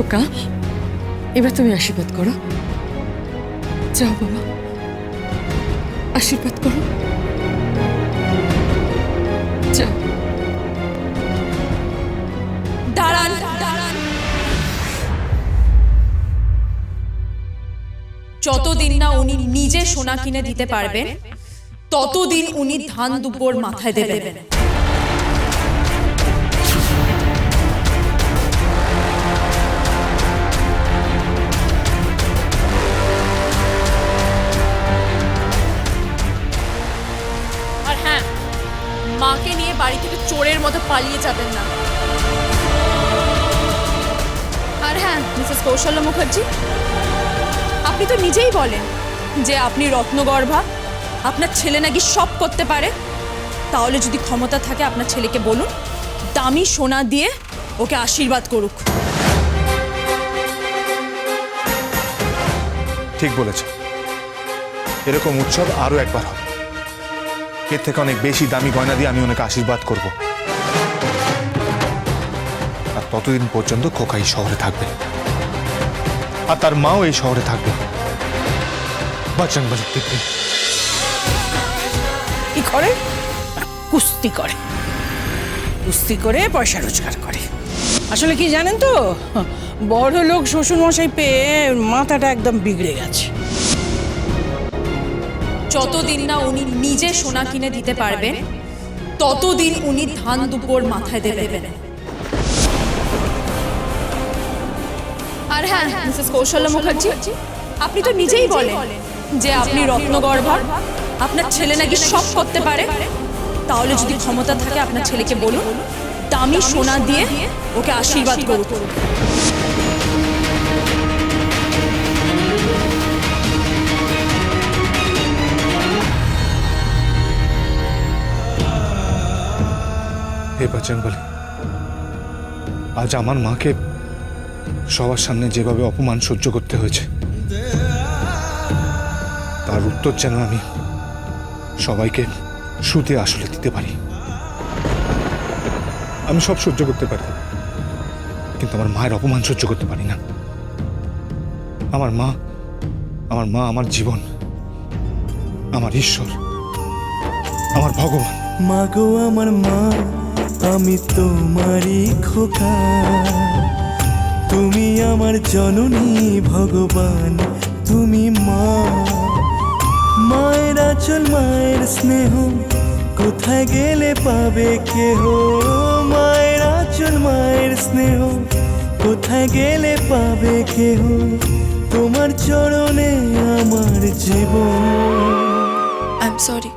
খোকা, এবার তুমি আশীর্বাদ করো। যাও বাবা, আশীর্বাদ করো। যতদিন না উনি নিজে সোনা কিনে দিতে পারবেন, ততদিন উনি ধান দুপুর মাথায় দেবেন। মাকে নিয়ে বাড়ি থেকে চোরের মতো পালিয়ে যাবেন না। আর হ্যাঁ মিসেস কৌশল্য মুখার্জি, আপনি তো নিজেই বলেন যে আপনি রত্নগর্ভা, আপনার ছেলে নাকি সব করতে পারে। তাহলে যদি ক্ষমতা থাকে আপনার ছেলেকে বলুন, দামি সোনা দিয়ে ওকে আশীর্বাদ করুক। ঠিক বলেছে। এরকম উৎসব আরও একবার হবে। এর থেকে অনেক বেশি দামি গয়না দিয়ে আমি ওনাকে আশীর্বাদ করব। আর ততদিন পর্যন্ত খোকা এই শহরে থাকবে আর তার মাও এই শহরে থাকবে বাচ্চান বাজুক দিব্যি কি করে? কুস্তি করে। কুস্তি করে পয়সা রোজগার করে। আসলে কি জানেন তো? বড় লোক শ্বশুর মশাই পেয়ে মাথাটা একদম বিগড়ে গেছে। যতদিন না উনি নিজে সোনা কিনে দিতে পারবেন ততদিন উনি ধান দুব্বর মাথায় দেবেন। আর হ্যাঁ মিসেস কৌশল্য মুখার্জি আপনি তো নিজেই বলেন যে আপনি রত্নগর্ভা আপনার ছেলে নাকি সব করতে পারে। তাহলে যদি ক্ষমতা থাকে আপনার ছেলেকে বলুন দামি সোনা দিয়ে ওকে আশীর্বাদ করুক হে বলে। আজ আমার মাকে সবার সামনে যেভাবে অপমান সহ্য করতে হয়েছে, তার উত্তর যেন আমি সবাইকে সুতে আসলে দিতে পারি। আমি সব সহ্য করতে পারি, কিন্তু আমার মায়ের অপমান সহ্য করতে পারি না। আমার মা আমার মা, আমার জীবন, আমার ঈশ্বর, আমার ভগবান। মাগো আমার মা আমি তোমারই খোকা। তুমি আমার জননী ভগবান, তুমি মা। মায়ের আচল, মায়ের স্নেহ, কোথায় গেলে পাবে কেহ? মায়ের আচল, মায়ের স্নেহ, কোথায় গেলে পাবে কেহ? তোমার চরণে আমার জীবন। I am sorry